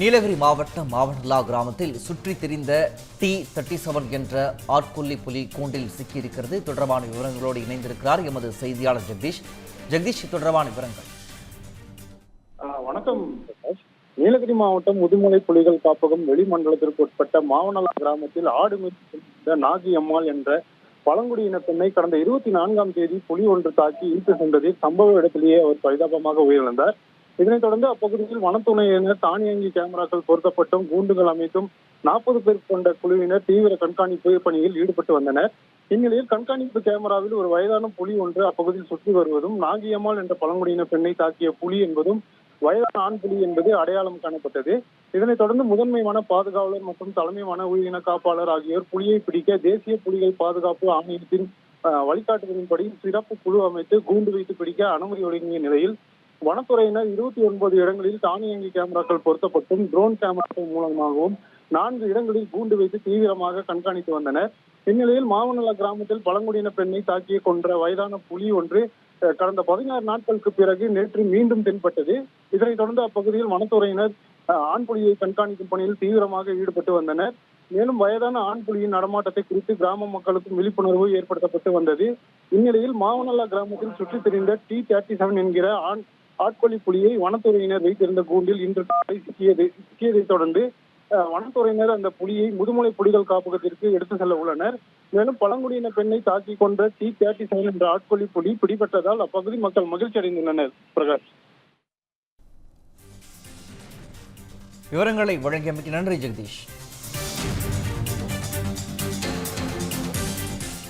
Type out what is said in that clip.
நீலகிரி மாவட்டம் மாவனல்லா கிராமத்தில் சுற்றி திரிந்த டி தேர்ட்டி செவன் என்ற ஆட்கொல்லி புலி கூண்டில் சிக்கியிருக்கிறது. தொடர்பான விவரங்களோடு இணைந்திருக்கிறார் எமது செய்தியாளர் ஜெகதீஷ். ஜெகதீஷ் தொடர்பான விவரங்கள். வணக்கம் நீலகிரி மாவட்டம் முதுமலை புலிகள் காப்பகம் வெளிமண்டலத்திற்கு உட்பட்ட மாவனலா கிராமத்தில் ஆடு மேய்ந்த நாகி அம்மாள் என்ற பழங்குடியின பெண்ணை கடந்த இருபத்தி நான்காம் தேதி புலி ஒன்று தாக்கி இழுத்து சென்றதில் சம்பவ இடத்திலேயே அவர் பரிதாபமாக உயிரிழந்தார். இதனைத் தொடர்ந்து அப்பகுதியில் வனத்துறையினர் தானியங்கி கேமராக்கள் பொருத்தப்பட்டும் கூண்டுகள் அமைத்தும் நாற்பது பேர் கொண்ட குழுவினர் தீவிர கண்காணிப்பு பணியில் ஈடுபட்டு வந்தனர். இந்நிலையில் கண்காணிப்பு கேமராவில் ஒரு வயதான புலி ஒன்று அப்பகுதியில் சுற்றி வருவதும் நாகியம்மாள் என்ற பழங்குடியின பெண்ணை தாக்கிய புலி என்பதும் வயதான ஆண் புலி என்பது அடையாளம் காணப்பட்டது. இதனைத் தொடர்ந்து முதன்மையான பாதுகாவலர் மற்றும் தலைமை வன உயிரின காப்பாளர் ஆகியோர் புலியை பிடிக்க தேசிய புலிகள் பாதுகாப்பு ஆணையத்தின் வழிகாட்டுதலின்படி சிறப்பு குழு அமைத்து கூண்டு வைத்து பிடிக்க அனுமதி வழங்கிய நிலையில் வனத்துறையினர் இருபத்தி ஒன்பது இடங்களில் தானியங்கி கேமராக்கள் பொருத்தப்பட்டும் ட்ரோன் கேமராக்கள் மூலமாகவும் நான்கு இடங்களில் கூண்டு வைத்து தீவிரமாக கண்காணித்து வந்தனர். இந்நிலையில் மாவனல்லா கிராமத்தில் பழங்குடியின பெண்ணை தாக்கிய கொன்ற வயதான புலி ஒன்று கடந்த பதினாறு நாட்களுக்கு பிறகு நேற்று மீண்டும் தென்பட்டது. இதனைத் தொடர்ந்து அப்பகுதியில் வனத்துறையினர் ஆண் புலியை கண்காணிக்கும் பணியில் தீவிரமாக ஈடுபட்டு வந்தனர். மேலும் வயதான ஆண் புலியின் நடமாட்டத்தை குறித்து கிராம மக்களுக்கும் விழிப்புணர்வு ஏற்படுத்தப்பட்டு வந்தது. இந்நிலையில் மாவனல்லா கிராமத்தில் சுற்றித் திரிந்த டி தேர்ட்டி செவன் என்கிற ஆண் ஆட்கொள்ளி புலியை வனத்துறையினர் வைத்திருந்த கூண்டில் இன்று காலை சிக்கியது சிக்கியதைத் தொடர்ந்து வனத்துறையினர் அந்த புலியை முதுமலை புலிகள் காப்பகத்திற்கு எடுத்து செல்ல உள்ளனர். மேலும் பழங்குடியின பெண்ணை தாக்கி கொன்ற டி தேர்ட்டி செவன் என்ற ஆட்கொள்ளி புலி பிடிபட்டதால் அப்பகுதி மக்கள் மகிழ்ச்சி அடைந்துள்ளனர். பிரகாஷ். விவரங்களை வழங்கியமைக்கு நன்றி ஜெகதீஷ்.